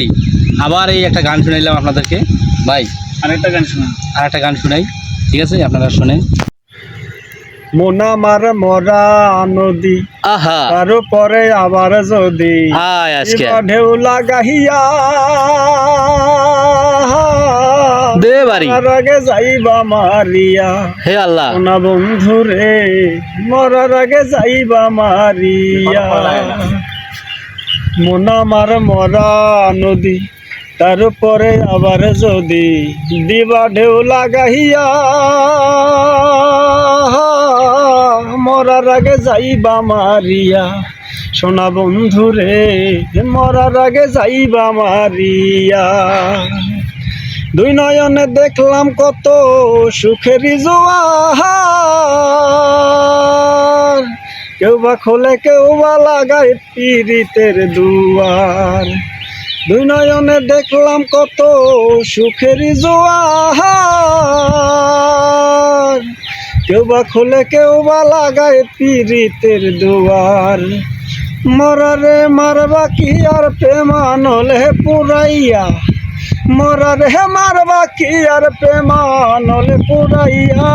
এই, আবার এই একটা গান শুনাইলাম আপনাদেরকে। ভাই আরেকটা গান শোনা আর একটা গান শুনাই ঠিক আছে? আপনারা শোনেন। মোনা মার মরা নদী আহা। তার পরে আবার যদি আয় ঢেউ লাগাইয়া দে বাড়ি তার আগে যাইবা মারিয়া। হে আল্লাহ। সোনা বন্ধু রে মরার আগে যাইবা মারিয়া। মোনা মার মরা নদী তারপরে আবার যদি দিবা ঢেউ লাগাইয়া মরার আগে যাইবা মারিয়া। সোনা বন্ধু রে মরার আগে যাইবা মারিয়া। দুই নয়নে দেখলাম কত সুখেরই জোয়ার কেউ বা খোলে কেউ বা লাগায় পীড়িতের দুয়ার। দুই নয়নে দেখলাম কত সুখেরই জোয়ার। কেউ বা খোলে কেউ বা লাগায় পীড়িতের দুয়ার। মরারে মারবা কি আর প্রেমানলে পুরাইয়া মরার হে মারবা কি আর প্রেমানলে পুরাইয়া?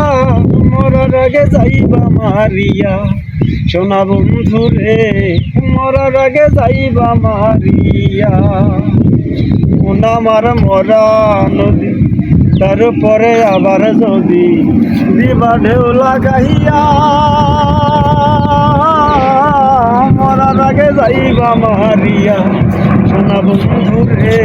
মরার আগে যাইবা মারিয়া। সোনা বন্ধু রে, মরার আগে যাইবা মারিয়া। মোনা মার মরা নদী, তারপরে আবার যদি দিবা ঢেউ লাগাইয়া। মরার আগে যাইবা মারিয়া। সোনা বন্ধু রে।